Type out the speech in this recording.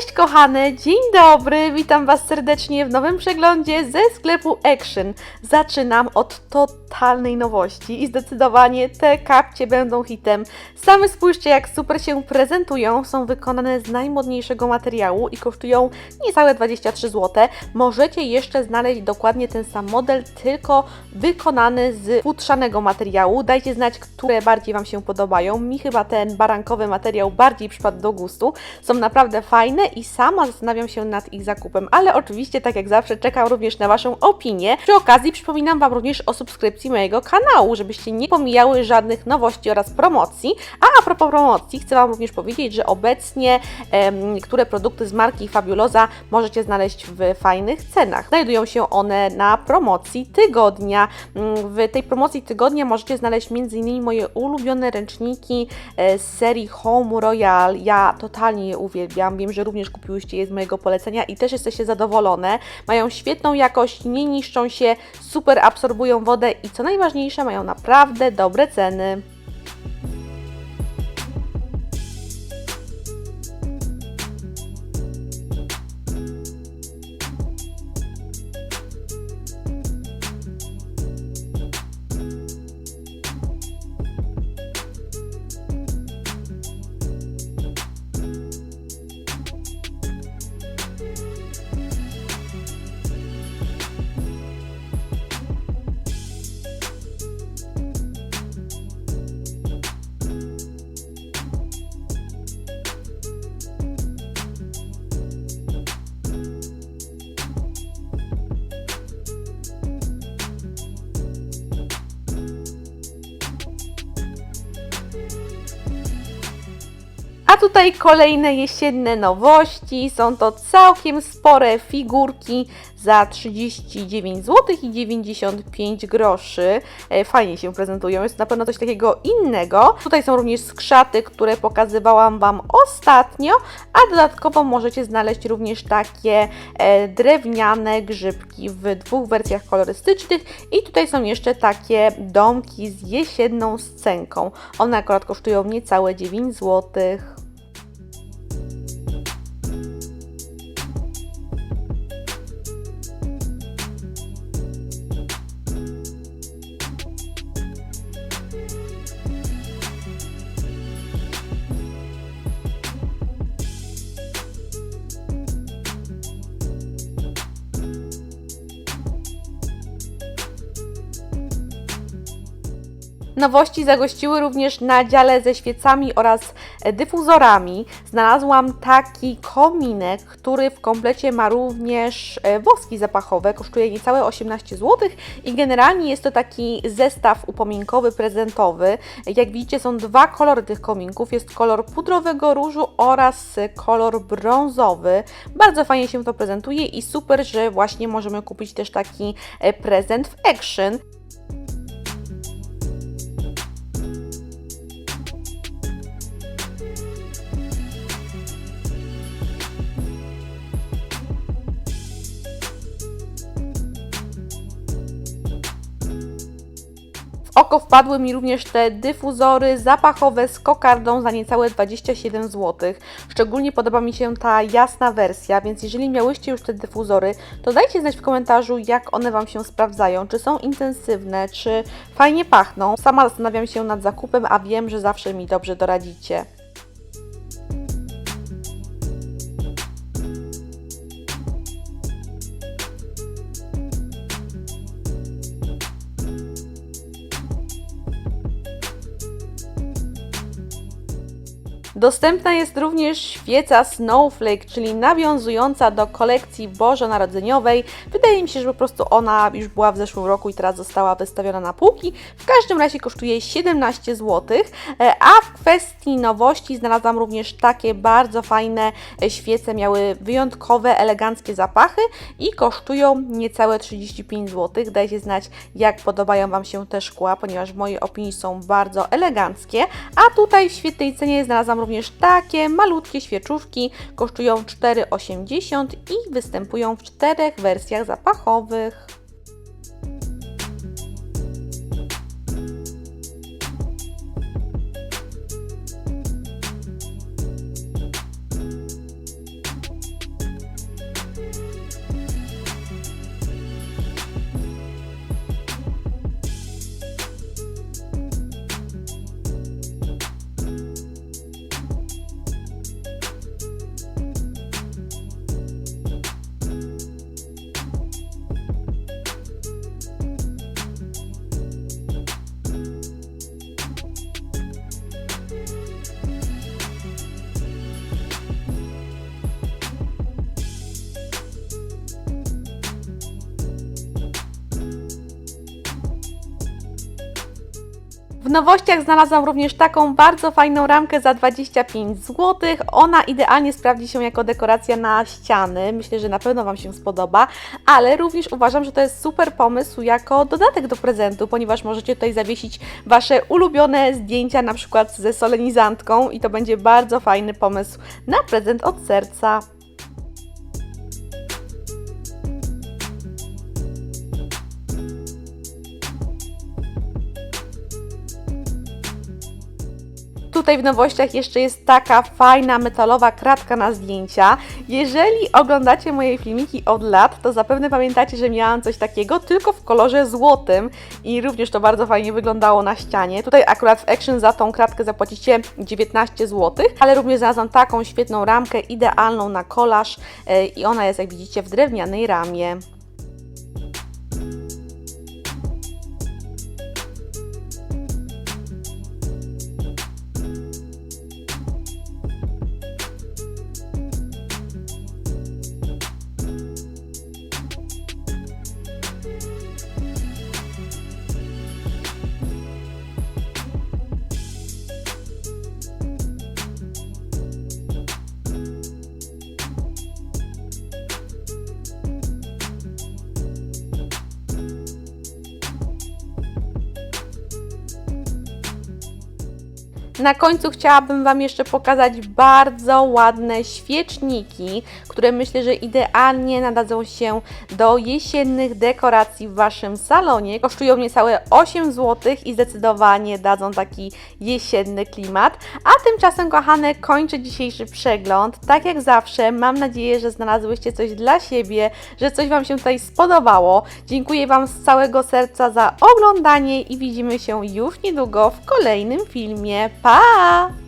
Cześć kochane, dzień dobry, witam Was serdecznie w nowym przeglądzie ze sklepu Action. Zaczynam od totalnej nowości i zdecydowanie te kapcie będą hitem. Same spójrzcie jak super się prezentują, są wykonane z najmodniejszego materiału i kosztują niecałe 23 zł. Możecie jeszcze znaleźć dokładnie ten sam model, tylko wykonany z futrzanego materiału. Dajcie znać, które bardziej Wam się podobają. Mi chyba ten barankowy materiał bardziej przypadł do gustu. Są naprawdę fajne i sama zastanawiam się nad ich zakupem, ale oczywiście, tak jak zawsze, czekam również na Waszą opinię. Przy okazji przypominam Wam również o subskrypcji mojego kanału, żebyście nie pomijały żadnych nowości oraz promocji. A a propos promocji, chcę Wam również powiedzieć, że obecnie niektóre produkty z marki Fabulosa możecie znaleźć w fajnych cenach. Znajdują się one na promocji tygodnia. Mm, W tej promocji tygodnia możecie znaleźć m.in. moje ulubione ręczniki e, z serii Home Royal. Ja totalnie je uwielbiam. Wiem, że również kupiłyście je z mojego polecenia i też jesteście zadowolone. Mają świetną jakość, nie niszczą się, super absorbują wodę i co najważniejsze, mają naprawdę dobre ceny. Tutaj kolejne jesienne nowości. Są to całkiem spore figurki za 39 zł i 95 groszy. E, Fajnie się prezentują, jest na pewno coś takiego innego. Tutaj są również skrzaty, które pokazywałam Wam ostatnio, a dodatkowo możecie znaleźć również takie e, drewniane grzybki w dwóch wersjach kolorystycznych i tutaj są jeszcze takie domki z jesienną scenką. One akurat kosztują niecałe 9 złotych. Nowości zagościły również na dziale ze świecami oraz dyfuzorami. Znalazłam taki kominek, który w komplecie ma również e, woski zapachowe. Kosztuje niecałe 18 zł i generalnie jest to taki zestaw upominkowy, prezentowy. Jak widzicie są dwa kolory tych kominków. Jest kolor pudrowego różu oraz kolor brązowy. Bardzo fajnie się to prezentuje i super, że właśnie możemy kupić też taki e, prezent w Action. Oko wpadły mi również te dyfuzory zapachowe z kokardą za niecałe 27 zł. Szczególnie podoba mi się ta jasna wersja, więc jeżeli miałyście już te dyfuzory, to dajcie znać w komentarzu, jak one Wam się sprawdzają. Czy są intensywne, czy fajnie pachną. Sama zastanawiam się nad zakupem, a wiem, że zawsze mi dobrze doradzicie. Dostępna jest również świeca Snowflake, czyli nawiązująca do kolekcji bożonarodzeniowej. Wydaje mi się, że po prostu ona już była w zeszłym roku i teraz została wystawiona na półki. W każdym razie kosztuje 17 zł. E, A w kwestii nowości znalazłam również takie bardzo fajne e, świece. Miały wyjątkowe, eleganckie zapachy i kosztują niecałe 35 zł. Dajcie znać, jak podobają Wam się te szkła, ponieważ w mojej opinii są bardzo eleganckie. A tutaj w świetnej cenie znalazłam również takie malutkie świeczówki. Kosztują 4,80 i występują w czterech wersjach zapachowych. W nowościach znalazłam również taką bardzo fajną ramkę za 25 zł. Ona idealnie sprawdzi się jako dekoracja na ściany. Myślę, że na pewno Wam się spodoba, ale również uważam, że to jest super pomysł jako dodatek do prezentu, ponieważ możecie tutaj zawiesić Wasze ulubione zdjęcia, na przykład ze solenizantką i to będzie bardzo fajny pomysł na prezent od serca. Tutaj w nowościach jeszcze jest taka fajna metalowa kratka na zdjęcia. Jeżeli oglądacie moje filmiki od lat, to zapewne pamiętacie, że miałam coś takiego, tylko w kolorze złotym i również to bardzo fajnie wyglądało na ścianie. Tutaj akurat w Action za tą kratkę zapłacicie 19 zł, ale również znalazłam taką świetną ramkę, idealną na kolaż e, i ona jest, jak widzicie, w drewnianej ramie. Na końcu chciałabym Wam jeszcze pokazać bardzo ładne świeczniki, które myślę, że idealnie nadadzą się do jesiennych dekoracji w Waszym salonie. Kosztują niecałe 8 zł i zdecydowanie dadzą taki jesienny klimat. A tymczasem, kochane, kończę dzisiejszy przegląd. Tak jak zawsze, mam nadzieję, że znalazłyście coś dla siebie, że coś Wam się tutaj spodobało. Dziękuję Wam z całego serca za oglądanie i widzimy się już niedługo w kolejnym filmie. Pa! Tchau!